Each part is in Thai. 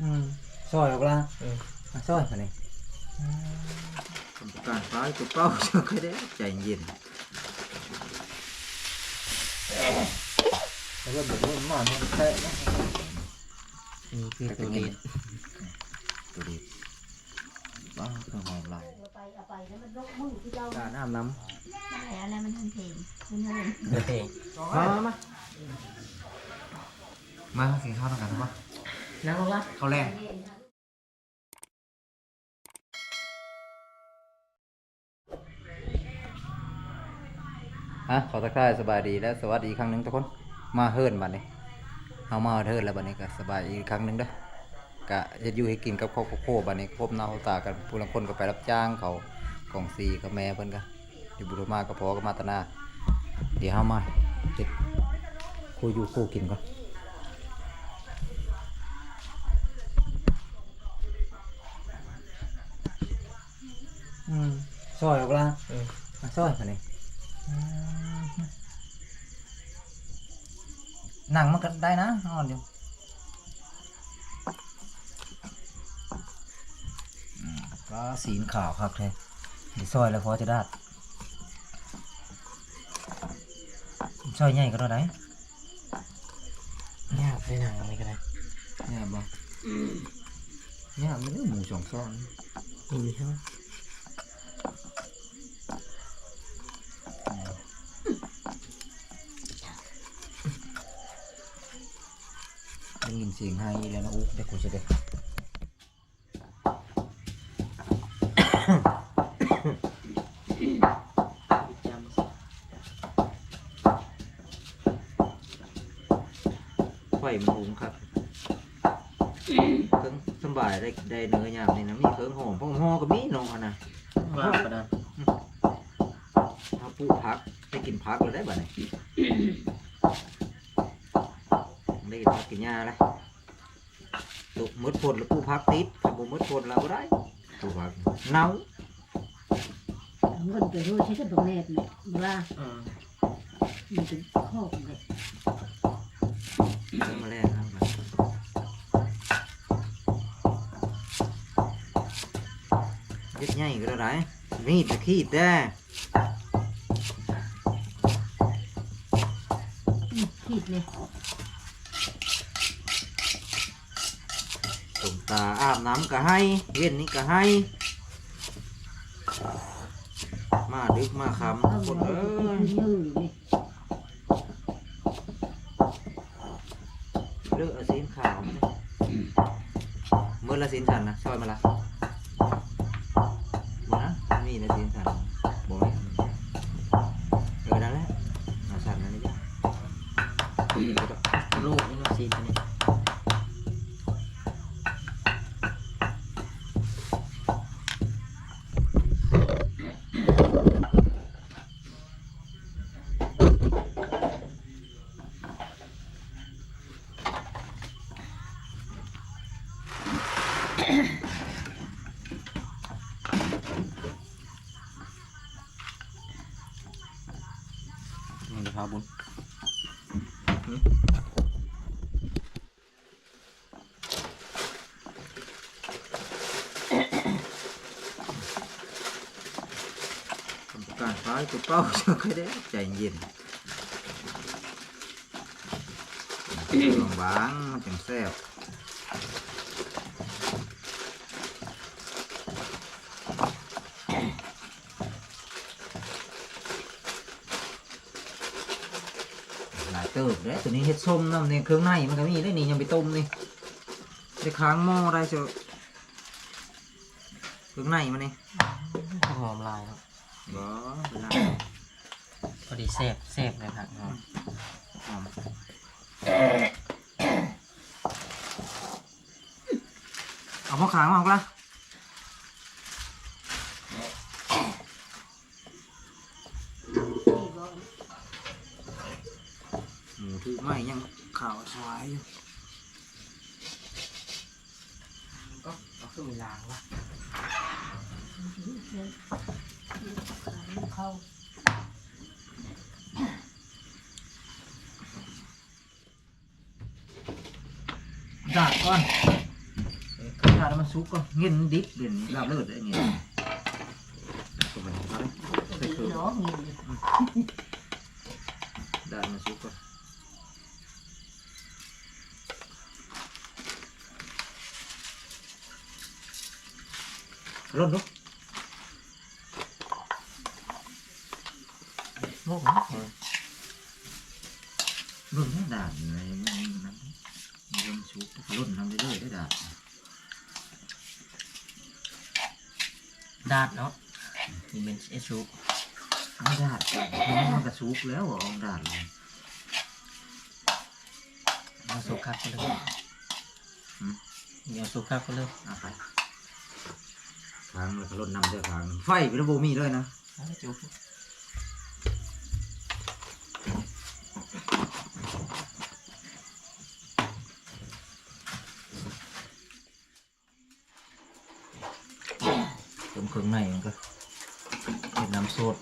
อืมซอยออกละเออ มาซอยมานี่ทำการฟ้าตัวเป้าเชื่อใครได้ใจเย็นแล้วก็บอกว่าหมอนมันแตะนะนี่คือตัวเด็ดตัวดีว้าวเครื่องหอมลายเอาไปเอาไปแล้วมันลกมือที่เราการอาบน้อะไรอะไรมันทันเพลงมันทันโอเคำมามามามากินข้าวด้วยกันปะ นั่งลงละข้าแรงฮะขอทักทายสบายดีและสวัสดีอีกครั้งหนึ่งทุกคน มาเฮิร์นบัดนี้เฮามาเฮิร์นแล้วบัดนี้ก็สบายอีกครั้งหนึ่งเด้อกะเฮ็ดอยู่ให้กินกับครอบครัวบัดนี้พบหน้าพบตากันผู้ลางคนก็ไปรับจ้างเขากองซีกับแม่เพิ่นก็อยู่บุรีมาก็พอกับมาตนา เดี๋ยวเฮามาเฮ็ดคู่อยู่คู่กินก่อน อืมซอยออกละเออมาซอยมานี่หนังมันก็ได้นะอ่อนอยู่อืมก็สีขาวครับเทดีซอยแล้วพอจะได้ซอยใหญ่ก็ได้เนี่ยไปหนังอะไรก็ได้เนี่ยบ่เนี่ยมันหมูสองซ้อนนี่ใช่ไหมได้ ยินเสียงให้แล้วนะอุ๊บเด็กกูจะได้ไฟมันหุงครับเครื่องสบายได้ได้เนื้อยางนี่นะมีเครื่องหอมพวกหอก็มีน้องนะว่าก็ได้ถ้าปูพักได้กินพักเลยได้บ่เนี่ย ได้กินพักกินหญ้าเลยตุกมืดฝนแล้วปลูกพักติดถ้าบ่มืดฝนเราก็ได้ปลูกพักเน่าเงินไปด้วยใช้กับตรงแรกเนี่ยว่าอืมมันเป็นข้อของเด็กเริ่มมาแรกครับเย็ดใหญ่ก็ได้ มีดตะขีดได้ขีดเนี่ย ตมตาอาบน้ำก็ให้ เว้นนี่ก็ให้ มาดึกมาคำคนเอ้ยเลือกอาสีขาวมาเลยเมื่อละสีสันนะซอยมาละ นี่จะพาบุญทำการฟ้าตัวเป้าเชื่อใครได้ใจเย็นบางๆมันจังแซ่บหลายเติบเด้ตัวนี้เฮ็ดส้มน้ำเนี่ยเครื่องในมันก็มีได้นี่ยังไปต้มนี่ได้ค้างหม้อได้เชียวเครื่องในมันนี่หอมลายครับบ่เป็นไรพอดีเซฟเซฟเลยครับหอมหอมเอาพ่อขางมาเอาละ ขาวสวายอยู่ก็เอาขึ้นไปล้างวะเข้าดาดก่อนดาดมันสุกก็เงินดิบเดี๋ยวนี้ลาบเลือดได้เงี้ยก็ไปเอาเลยใส่เกลือ เนาะเงี้ย ดาดมันสุกก็ ร้อนลูกโลกนะรุ่นไม่ด่านอะไรมันมันมันสุกรุ่นทำเรื่อยๆได้ด่านดาดเนาะนี่เป็นเอชูไม่ด่านมันกระสุกแล้วอะเอาด่านเลยเอาสุกคักก็เลยเดี๋ยวสุกคักก็เลยเอาไป ทางแล้วก็รถนำเสื้อทางไฟเป็นระบบมีเลยนะ เอาจุก ตรงเครื่องในมันก็เป็นน้ำสด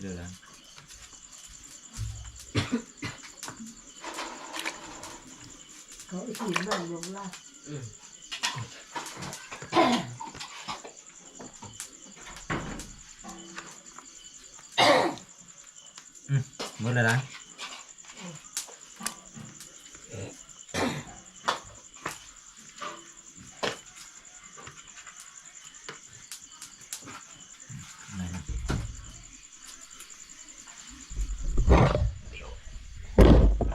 เดือด เขาไอ้ที่บ้านลงล่า เมื่อไรนะไหนนะ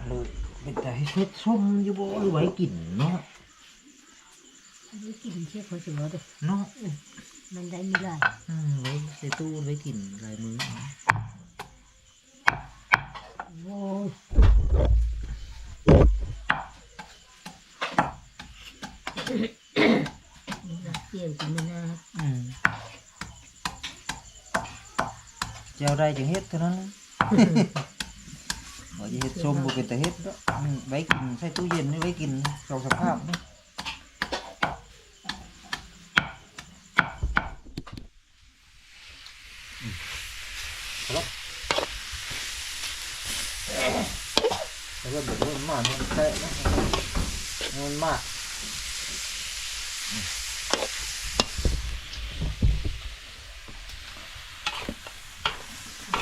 เลยเป็นแต่ให้เช็ดส้มอยู่บ่หรือไว้กินเนาะอันนี้กินเชี่ยคนสวยเด้อเนาะมันได้ไม่ได้อืมไว้ใส่ตู้ไว้กินลายมือ โว้ยนี่นะเกี่ยวกินไม่น่า อืม เจ้าได้จังเฮ็ดเท่านั้นว่าจะเฮ็ดส้มบ่เป็นแต่เฮ็ดเนาะอืมไว้กินใส่ตู้เย็นนี่ไว้กินสองสภาพนี่อืมเอาละแล้วก็เดี๋ยวมันมามันแตะนะมันมาก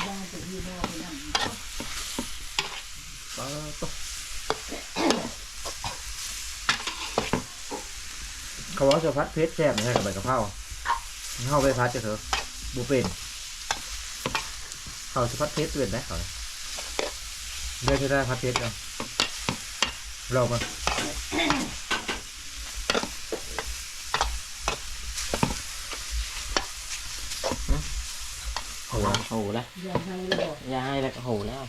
ได้แต่ยี่ห้อไปนั่ง ปลาตก เขาว่าจะพัดเพชรแซ่บไม่ใช่กับใบกะเพราเข้าไปพัดจะเถอะบุเป็นเขาจะพัดเพชรเป็นได้เขาเดี๋ยวจะได้พัดเพชรเอาเรามาโหโหแล้วอย่าให้เลยบอกยาให้แล้วก็โหแล้ว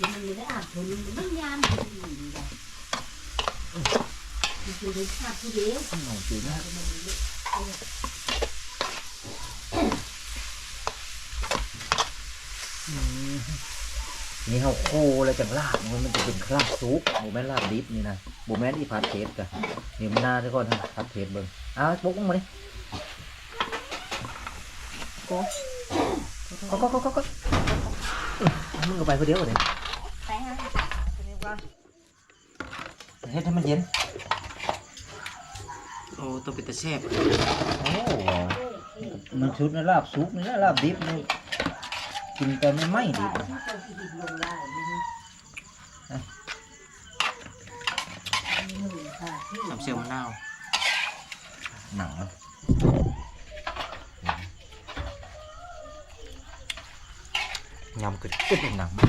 ยังมันไม่ได้อาบทุนมันยามทุน อยู่ได้มันคือได้อาบผู้เดียวขนมจีนนะมันเยอะนี่เขาโคอะไรจังลาบมันมันจะเป็นคราบซุปโบแมนลาบดิบนี่นะโบแมนอีพัดเพชรกะนี่มันน่าทุกคนทำพัดเพชรเบิ่งเอาปุ๊กมาดิก็ก็ก็ก็ก็ก็มึงก็ไปคนเดียวเลยไปฮะเฮ็ดให้มันเย็นโอ้ตัวเป็นตะแซ่บโอ้มันชุดในลาบซุปนี่นะลาบดิบนี่กินแต่ไม่ไหม้ดิบที่ต้องกินลงได้นะนี่ค่ะที่น้ำเชี่ยวมะนาวหนังมันยำกึดกึดหนังมัน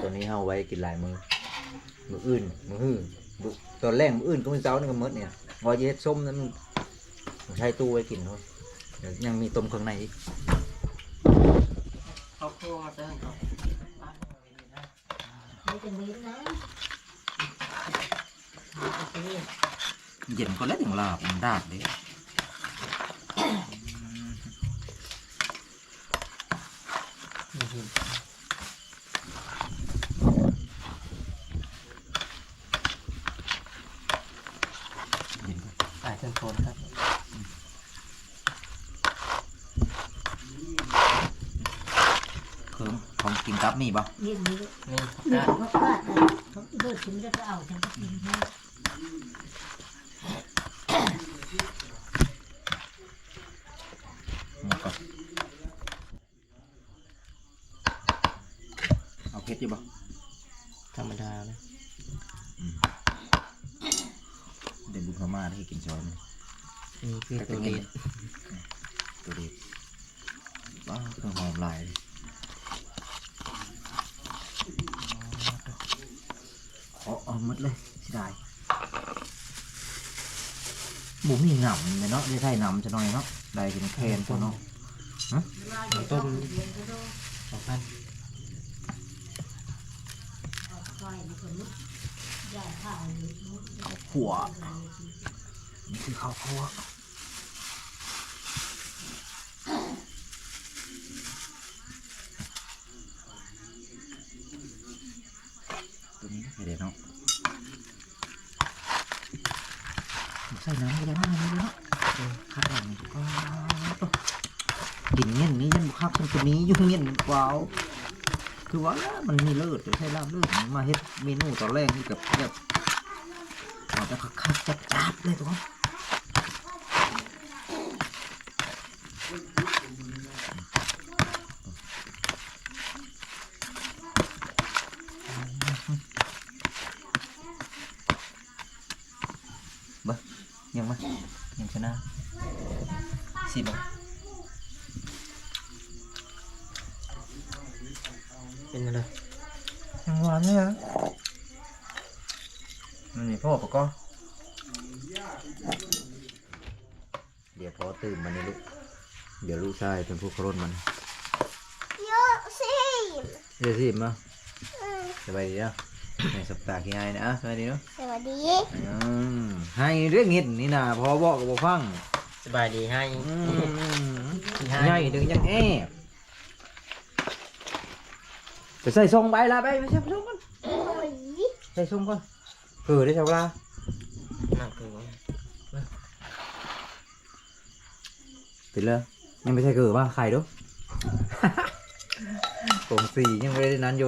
ตัวนี้เอาไว้กินหลายมือมืออื่นมือหื้อมื้อตอนแรกมืออื่นก็มือเจ้านี่ก็หมดเนี่ยว่าจะเฮ็ดส้มนั้นมันใช้ตู้ไว้กินเท่าเดี๋ยวยังมีต้มเครื่องในอีกเขาคั่วเด้อเขาไม่จะมีนะเย็นก็แล้วถึงลาบมันดาดเลย เย็นก็ ใส่ เค รื่องโคนครับคือของกินกับมีบ่นี่นี่นี่นี่กาดเขาก็เขาเลิกกินแล้วก็เอาจังก็กินให้ นี่ก่อนเอาเผ็ดอยู่บ่ ธรรมดาเลย เดี๋ยวบุญเขามาให้กินซอยมัน นี่ คือตัวนี้ตัวเด็กว้าวเครื่องหอมหลายเลยเอาเอาหมดเลยสิได้บุมีหนำเลยเนาะได้ใส่หนำจะหน่อยเนาะได้กินแคนตัวเนาะต้มสองพันคอยมันก็ลุกได้ข้าวอยู่ขัวนี่คือข้าวคั่วตัวนี้ไม่ได้เนาะใส่น้ำก็ได้น้ำก็ได้เนาะเออข้าวหลังก็กินเงี้ยนี้ยันบุคักคนตัวนี้ยุ่งเงี้ยก ว่าเอาคือว่ามันมีเลือดใช่ลาบเลือดมาเฮ็ดเมนูตอนแรกนี่กับแบบเราจจะคักๆจัดๆเลยทุกคนยังมายังชนะสิบ อะเป็นอะไรยังหวานเลยฮะมันมีพ่อปะก็เดี๋ยวพอตื่นมันนี่ลูก เดี๋ยวลูกชายเป็นผู้ครนมันเยอะสิเดี๋ยวสิมาสบายดีเนาะในสัปดาห์ที่ไงนะอะสบายดีเนาะสวัสดีอืมให้เรื่องเห็ดนี่นะพอบอกกับบอกฟังสบายดีให้อืมให้ใหญ่ถึงยังแอบ ไปใส่ทรงใบละไปไปใส่ทรงก่อนโอ้ยใส่ทรงก่อนเคือได้ชาวลานั่นคือติดเลยยังไม่ใช่เคือป่ะไข่ดูกงสียังไม่ได้นั้นโย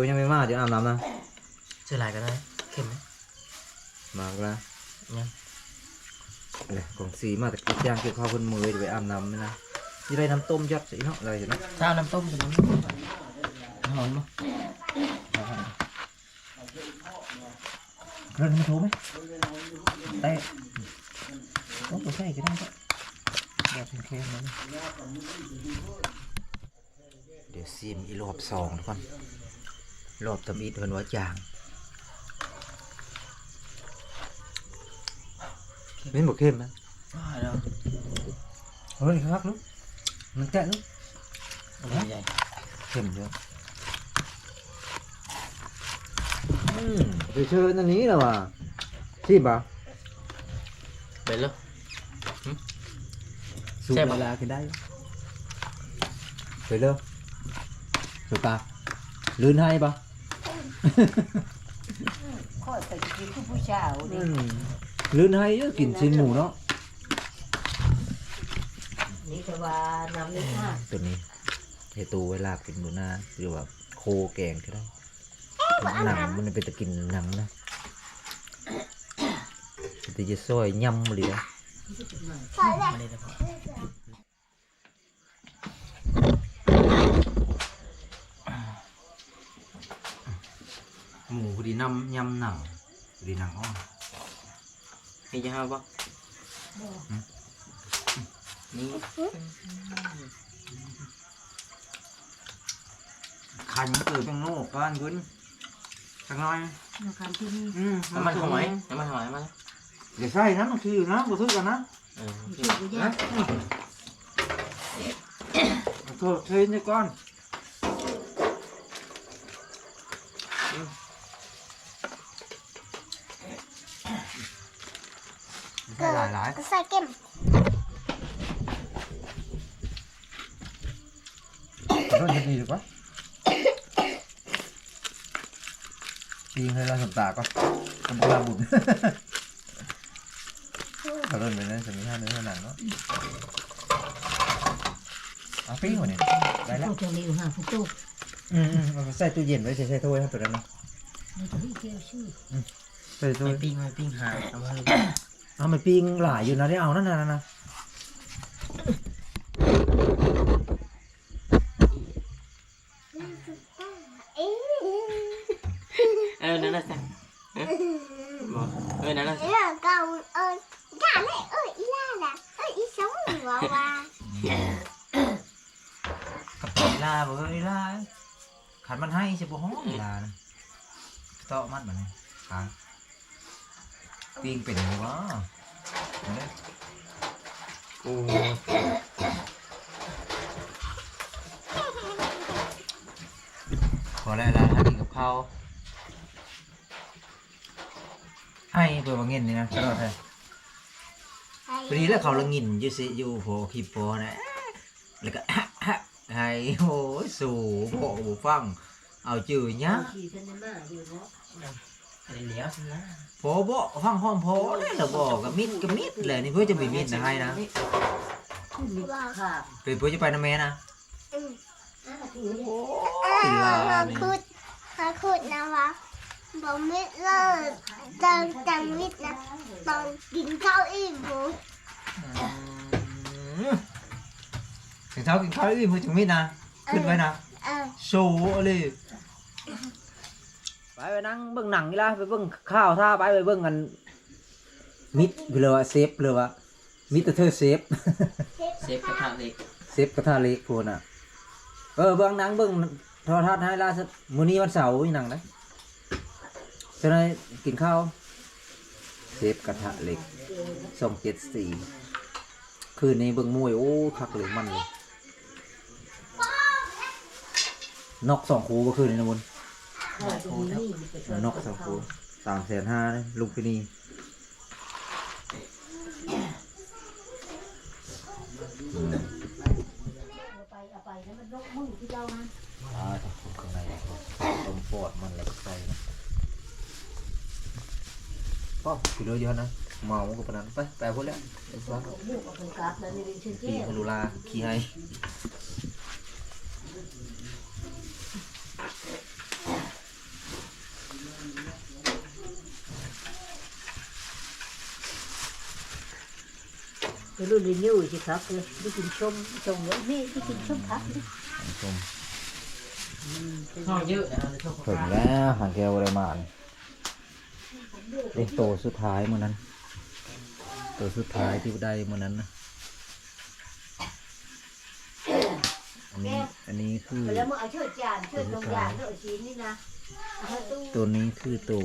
ยังไม่มาเดี๋ยวอาบน้ำนะชื่ออะไรก็ได้เข้มไหมมากละยังเลยกงสีมาแต่กินย่างเกี่ยวข้าวคนมือจะไปอาบน้ำไหมนะยี่ไรน้ำต้มยัดสิเนาะอะไรสิเนาะเจ้าน้ำต้มเป็นน้ำหอมมั้เรื่องมันโทรไหมเตะโอ้โหใช่ก็ได้ก็แบบเค็มๆนะเดี๋ยวซีมอีรอบสองทุกคนรอบตำอีดเพิ่นว่าจางเป็นบกเข้มนะแล้วเฮ้ยครับลูกมันแกะลูกใหญ่เข้มเยอะอืม ไปเชิญอันนี้แล้วว่ะชีบอะเป็นแล้วสูบใช่ปะ เวลากินได้ไปเลยสุตาลื่นให้ปะข้อยไปกินผู้ผู้ชายนี่ลื่นให้เยอะกินชิ้นหมูเนาะนี่ก็ว่าน้ำนี่ห้าตัวนี้ไอตูไว้ลาบกินหมูหน้าหรือว่าโคแกงก็ได้ หนังมันเป็นตะกินหนังนะแต่จะซอยยำเลยนะพอแล้วมาเลยนะพ่อหมูพอดีน้ำยำหนังพอดีหนังอ้อนี่จะห้าป่ะนี่คันเกิดเป็นโน่กันคุณ สักหน่อยน้ำคำที่นี่อืมน้ำมันหอยน้ำมันหอยมาเดี๋ยวใส่นะบางทีนะบ่ทึกกันนะเออช่วยกูยากโทษเทนก่อนใส่หลายหลายใส่เก็มรถจะดีหรือเปล่า ปีงให้เราสมตาก่อนทำปลาบุญเขาเล่นไปนั่นจะมีห้าเนื้อห้าหนังเนาะเอาปิ้งวะเนี่ยได้แล้วพวกเจ้าเลี้ยวหาพวกตู้อืมๆเอาไปใส่ตู้เย็นไว้ใส่ใส่ถ้วยครับตัวนั้นเนาะในตัวที่เกี่ยวชื่อใส่ถ้วยไม่ปิ้งไม่ปิ้งหาเอามาเลยเอามาปิ้งหลายอยู่นะได้เอานั่นน่ะนะเอ๊ะ นั่นน่ะสั่งบอกเออนั่นน่ะเรื่อเก่าเออกาเลยเอออีล่าน่ะเอออีสองหัวว่ากับอีลาบ่เอ้ยอีลาขันมันให้ใช่บ่ฮ้องอีลานะเตาะมันบัดนี้ขาปิ้งเป็นไงวะเอาเด้อโอ้พอแล้วล่ะถ้านกับข้าวไอ้ เปิดมางเงินนี่นะตลอดเลยพอดีแล้วเขาละงินอยู่สิอยู่โผคลิปโพนะแล้วก็ฮะไอ้โอ้สู่โผบ่ฟัง เอาจื่อเนี้ยขี่กันในมาอยู่เหลียวสินะโผบ่ฟังห้อมโผล่ได้ละบ่กับมิดกับมิดแหละนี่เพื่อจะไปมิดนะให้นะเป็นเพื่อจะไปนะแม่นะโอ้อ่ายลามานี่คุดมาคุดนะวะ บอกมิดเลยจังจังมิดนะตอนกินข้าวอิ่มบุอืมถึงเช้ากินข้าวอีกมือถึงมิดนะขึ้นไว้นะเออโซ่เลยไปไปนั่งเบิ่งหนังนี่ละไปเบิ่งข้าวท่าไปไปเบิ่งกัน มิดเลยว่าเซฟเลยว่ามิดแต่เธอเซฟ เซฟกระทะเหล็กเซฟกระทะเล็กพวกน่ะ เออเบิ่งหนังเบิ่งโทรทัศน์ให้ล่าสุดมื้อนี้วันเสาร์มีหนังนะ จะได้กินข้าวเซฟกระทะเหล็กสองเจ็ดสี่คืนนี้เบิ่งมวยโอ้คักเลยมันเลยนอกสองคูเมื่อคืนนี้นะบุญขาบตรงนี้มันจะนอกสองคูสามแสนห้าเลยลุงพินีอืมเอาไปเอาไปแล้วมันลกมือที่เรานะอ่าต้องคุข้างในต้มปอดมันแล้วก็ใส่นะ ป้อกินเลยเยอะนะเมากับปานนั้นไปไปพูดแล้วเดี๋ยวฟังลูกเอาไปกราบแล้วนี่เป็นเช่นขี่แก้วฮารุลาขี่ให้ไปรุ่นรีนิวสิครับเลยได้กินชมชมไว้แม่ได้กินชมครับท่านผู้ชมข้าวเยอะนะเลยชอบถึงแล้วหางแก้วอะไรมาเนี่ย เด็กโตสุดท้ายมื่อนั้น โตสุดท้ายที่ได้มื่อนั้นนะอันนี้อันนี้คือแล้วมึงเอาเชือกจานเชือกตรงยางเชือกชีนนี่นะเอาให้ตู้ตัวนี้คือตัว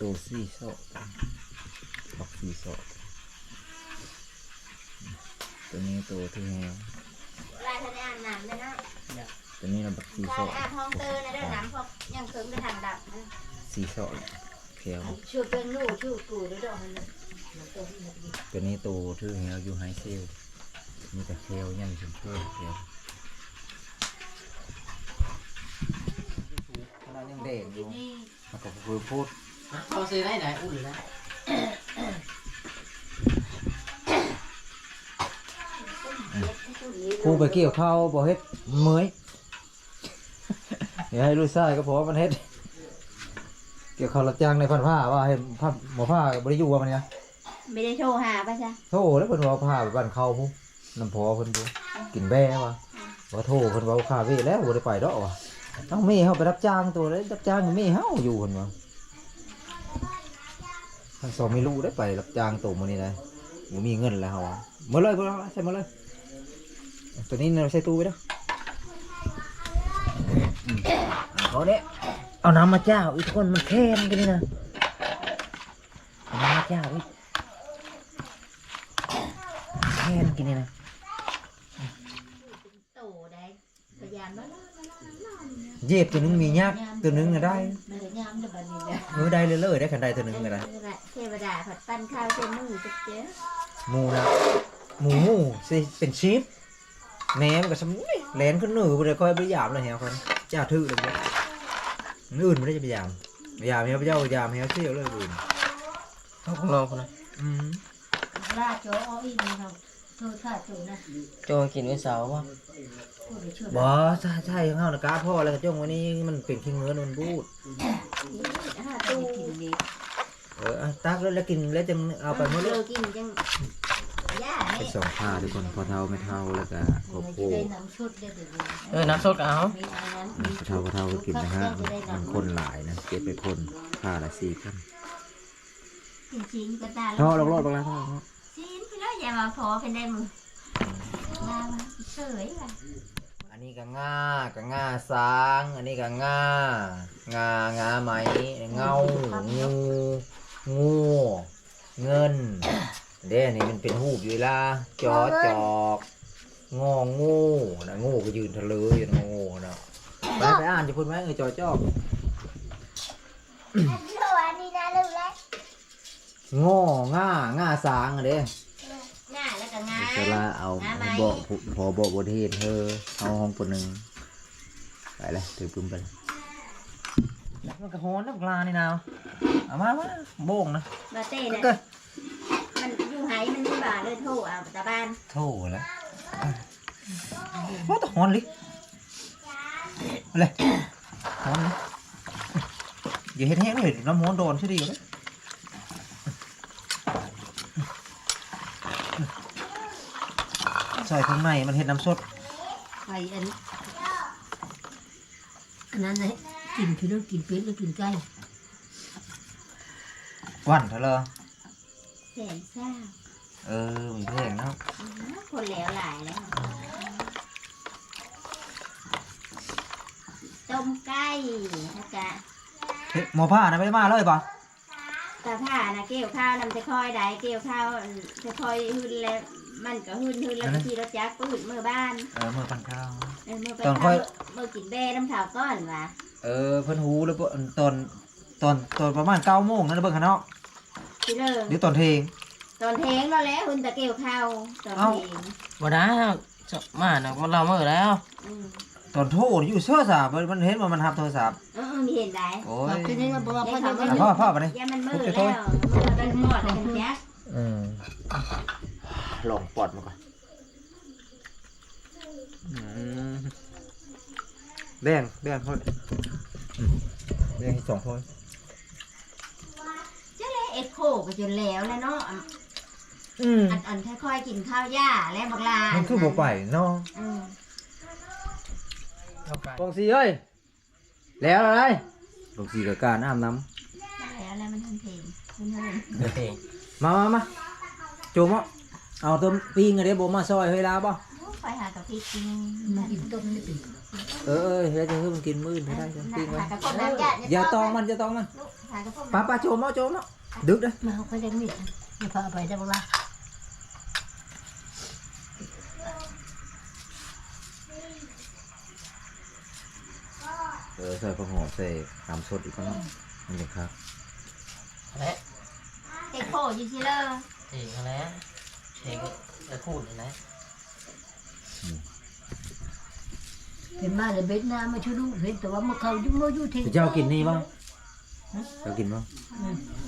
ตัวซี่โซะบักซี่โซะตัวนี้ตัวที่แฮวลายทะเลอ่านน้ำเลยนะตัวนี้เราบักซี่ลายโซะอาทองเตอร์นะเด้อน้ำพวกยังเคิมไปทางดับนะซี่โซะแควเชือกเป็นลูกเชือกกูแล้วดอกมันน่ะมันตัวที่มันดีตัวนี้ตัวที่แฮวอยู่ไฮเซลมีแต่แควยังชมพูแควขนาดยังเด็กอยู่มันก็คือพูดเขาซื้อได้ไหนอุ่นแล้วผู้ไปเกี่ยวข้าวบ่เฮ็ดเมื่อยอย่าให้รู้ซ่ายก็เพราะว่ามันเฮ็ด เกี่ยวข้าวรับจ้างในพันผ้าว่าให้พันหมอผ้าบริยูว่ามันเนี่ยไม่ได้โทรหาป่ะจ๊ะโทษแล้วเพิ่นว่าผ้าไปบ้านเขาพุ่น้ำพอเพิ่นดูกินแบ่ว่ะว่าโทษเพิ่นว่าข้าเวแล้วบ่ได้ไปดอกว่ะต้องมีเฮาไปรับจ้างตัวเลยรับจ้างมีเฮาอยู่เพิ่นว่าทั้งสองไม่รู้ได้ไปรับจ้างตัวมื้อนี้ได้บ่มีเงินแล้วเฮาอะมาเลยบ่ใส่มาเลย ตัวนี้เราใส่ตู้ไว้เด้ออืมเอาเขาเนี่ย เอาน้ำมาเจ้าอีกคนมันแค้นกันนี่นะเอาน้ำมาเจ้าอีกแค้นกินนี่นะเย็บตัวหนึงมียากตัวหนึงก็ได้มันจะยามจะบันนี้นะเออได้เลยเลยได้ขันได้ตัวหนึงก็ได้เทวดาผัดปั้นข้าวเส้นมือเจ๊หมูนะหมูหมูสิเป็นชีสแหนมกับสมุนแหลนขึ้นหนือไปเลยค่อยไปหยามเลยเหี่ยคนจ้าทื่อเลย เนี่ยอื่นไม่ได้จะไปหยามไปหยามเหี่ยวไปเจ้าหยามเหี่ยวเชี่ยวเลยอื่นข้าวของเราคนนะอืมลาโจเอาอีกนะครับโทษท่าโจนะโจกินไว้เสาร์วะผู้ใดช่วยบ่ใช่ใช่ของเฮานะกาพ่อแล้วก็จ้องวันนี้มันเป็นขี้เงินมันบูดห้าตู้กินนี่เออเอาตักแล้วแล้วกินแล้วจะเอาไปหมดเลเลยยกินจังย่า ไปนี่สองผ้าทุกคนพอเท่าไม่เท่าแล้วก็ครอบครัวได้น้ำชุดได้เดี๋ยวนี้เออน้ำสดเอามีอันนั้นพอเท่าพอเท่าก็กินนะฮะมันคนหลายนะเก็บไปคนผ้าละสี่คนจริงๆก็ตาเท่าลอกๆบางแล้วเท่าชิ้นพี่น้อยอย่ามาพอเป็นได้มือมามาเฉยว่ะอันนี้ก็ง่าก็ง่าสาง อันนี้ก็ง่างางาไหมเงางูงูเงิน เด้นี่มันเป็นหูบอยู่ละจอจอกงองูนะงูก็ยืนทะเลอยู่นะงูนะไปไปอ่านจะพูดไหมเออจอจอกอันนี้อันนี้นะลูกแล้วงอง่าง่าสางอะเด้ง่ายแล้วก็ง่าเวลาเอาบอกผู้พอบอกบทเทศเธอเอาห้องคนหนึ่งไปเลยถือปืนไปเลยมันกระโหนน้ำกลานี่นาวเอามามาโบ่งนะมาเต้ก็เนี่ยเกิด มันอยู่ไหมันมีบ่าเลยโทรเอาตาบ้านโถ่แล้วว่าตะหอนลิเอาเลยหอนเลยอย่าเห็นแห้งเลยน้ำหอนโดนใช่ดีกว่าเลยใส่ข้างในมันเห็นน้ำสดไปอันอันนั้นนะกินพี่น้องกินเป็ดแล้วกินไก่วันเถอะเลย แสนเศร้า เออมีเพลงเนาะคนแล้วหลายแล้วต้มไก่นะจ๊ะเฮ้ยหมอผ้านะไม่ได้มาเลยปะตาผ้านะเกี่ยวข้าวนำจะคอยได้เกี่ยวข้าวจะคอยหืนแล้วมันก็หืนหืนแล้วทีรถจักรก็หืนเมื่อบ้านเออเมื่อปันข้าวเออเมื่อไปตอนค่อยเมื่อกินเบ้น้ำขาวก้อนว่ะเออเพิ่นหูแล้วเพิ่นตอนตอนตอนประมาณเก้าโมงนั่นนะเบิ่งข้างนอกพี่เลิงหรือตอนเทง ตอนเทงแล้วแหละหุ่นตะเกี่ยวข้าวตอนเอ้าเทงบ่ได้จะมานะมันเราเมื่อแล้ว อืมตอนโทรอยู่โทรศัพท์มันเห็นว่ามันทับโทรศัพท์เออมีเห็นได้โอ้เรายเป็นยังไงบอกว่าพ่อจะอะพ่อพ่อไปเลยยามันมือทุแล้บวจะมือเป็นหมอดแล้วกันจักอืมลองปอดมาก่อนอืมแบ่งแบ่งคนอืมแบ่งให้สองคนเจ้าเลยเอ็ดโคก็จนแล้วแล้วเนาะ อันอืมอันอันค่อยๆกินข้าวหญ้าและบักลามันคือบ่ไปเนาะอืมเอาไปกองสีเอ้ยแล้วอะไรกองสีกับการอาบน้แล้วแล้วมันทำเพลงมันทำเดี๋ยวเองำมามามาโจมอะเอาตัวปีงอะเดี๋ยวผมมาซอยเวลาป่ะไปหากับพี่กินมากินต้มนี่เป็นเออเออเดี๋ยวจะให้มันกินมื้อให้ได้จังปีงไว้หากระพงน้ำยาอย่าตองมันอย่าตองมันหากระพงป้าป้าโจมเอาโจมเอาดึกเด้อมาเขาก็ยังมีอย่าพาไปได้บ้างละ ออใส่ผักหอมใส่น้ำสดอีกก็เนาะมันจะครับและเอ็ดโคอยู่ที่เลอเองแล้วเองจะพูดเลยนะเป็นมาเลยเบ็ดน้ำมาช่วยลูกเห็นแต่ว่ามาเขายุ่งโมยุ่งทิ้งเจ้ากินนี่บ้างเจ้ากินบ้าง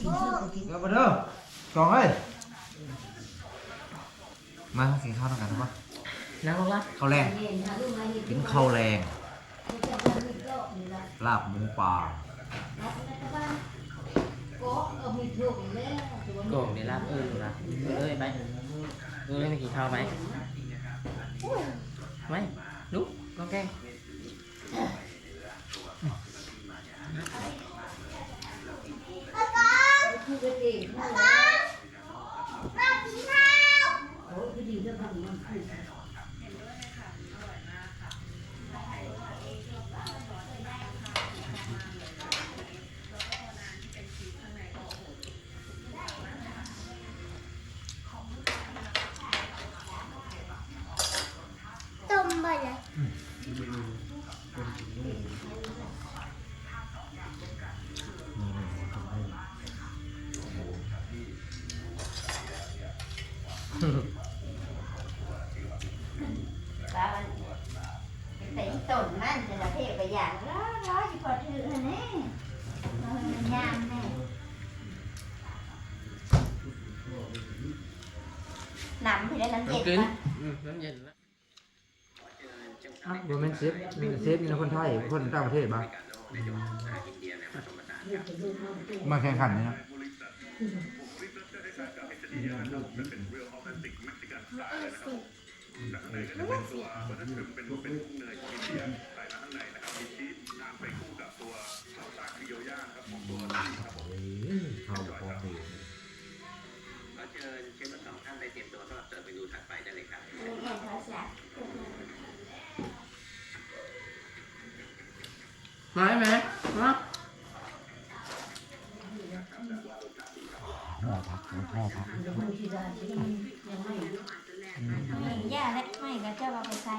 กินเพื่อก็กินเดี๋ยวมาเด้อกองเอ้ยมากินข้าวด้วยกันครับนั่งลงละข้าแรงกินข้าวแรง ลาบหมูป่าโก่งเดี๋ยวรับเออรับเออไปเออไม่กินข้าวไหมไม่ลุกน้องแกงต้ กินมาอืมน้ำเย็นแล้วอะบ่แม่นเซฟมีแต่เซฟมีแต่คนไทยคนต่างประเทศบ้างมาแข่งขันเนี่ยนะ มาไหมมาห่อผักห่อผักไม่ย่าและไม่ก็เจ้าเอาไปใส่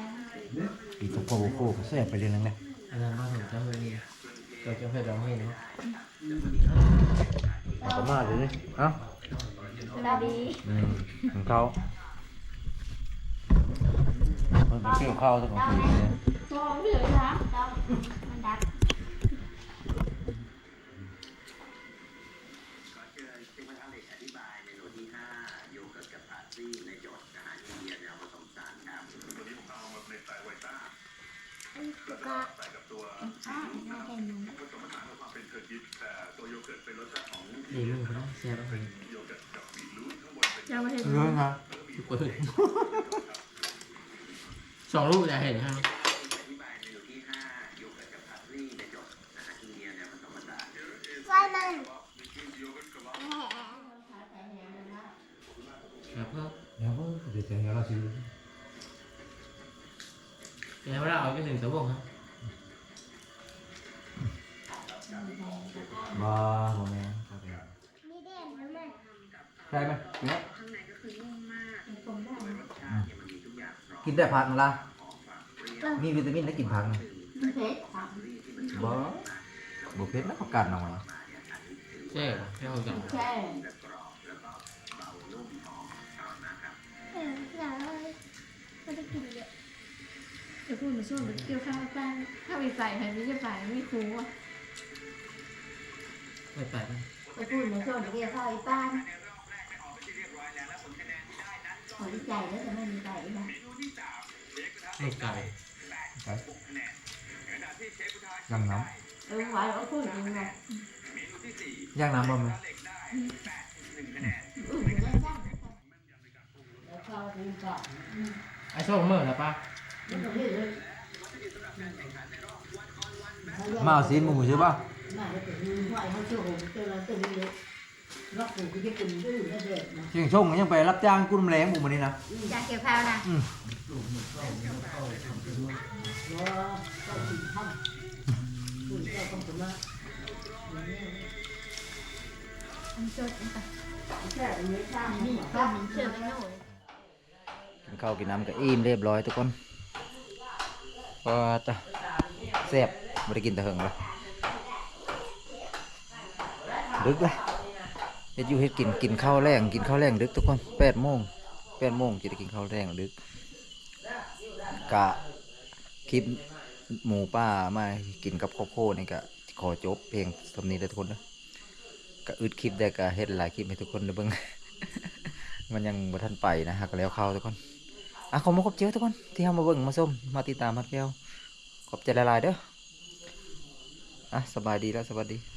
อีกโคโคโคก็แซ่บไปเรื่อยนึงเลยอันนั้นมาถึงจะเลยตัวจะให้เราให้เนาะเอามาเลยนี่เอ้าดาดีอืมของเขามันเป็นเกี่ยวข้าวสักของทีเนี่ย โซ่เหลือนะต้องมันดักก็อ่าน่าแก่หนูดีมือเขาแซ่บเลยเจ้าประเทศเรื่องครับทุกคนสองลูกจะเห็นครับไฟมัน ครับเพิ่ม เดี๋ยวเดี๋ยวเดี๋ยวเราซื้อ เดี๋ยวเราเอาไปถึงสะบงครับ บ้าโมแม่ครับ มีเด่นนะแม่ ใช่ไหมเนี่ยกินแต่ ผักนะล่ะมีวิตามินได้กินผักนะเผ็ดบ่บ่เผ็ดนะผักกาดหน่อยใช่แค่คนกันใช่เอออยากเลยไม่ได้กินเยอะจะพูดมาช่วงเกี่ยวข้าวแป้งถ้าไปใส่ใครไม่จะใส่ไม่คุ้มอะไปไปนะไปพูดในช่วงเกี่ยวข้าวอีป้านขอดีใจแล้วจะไม่มีใจนะ ลูกไก่ย่างน้เออไว้เอาพูดจริงเลยำย่าง น้ำบ่แม่อือได้จ้าไอ้โชคเมื่อแล้วป่ะมาเอาซีนหมูใช่ป่ะมาแล้วก็มีไหวเขาโชว์เจอเราเต็มเลยรักผูกก็จะเป็นดื้อนะเด็กนะเชียงชงยังไปรับจ้างกุ้มแรงหมูมันนี่นะอยากเกี่ยวข้าวนะว่าก็ถึงทำคุณก็ต้องมาอันจดนะคะแค่ไม่ทำนี่ก็มีเชื่อไม่หนูกินข้าวกินน้ำก็อิ่มเรียบร้อยทุกคนก็จะแซ่บไม่ได้กินแต่เหิงเลยดึกเลย เฮ็ดอยู่เฮ็ดกินกินข้าวแรงกินข้าวแรงดึกทุกคนแปดโมงแปดโมงจะได้กินข้าวแรงดึกกะคลิปหมูป้ามากินกับข้าวโพดนี่ก็ขอจบเพลงสำนี้เลยทุกคนนะก็อึดคลิปได้ก็เฮ็ดหลายคลิปให้ทุกคนได้เบิ่งมันยังบ่ทันไปนะฮะก็แล้วเข้าทุกคนอะขอมาขอบเจอทุกคนที่เข้ามาเบิ่งมาชมมาติดตามมาแก้วขอบใจหลายๆเด้ออะสบายดีแล้วสวัสดี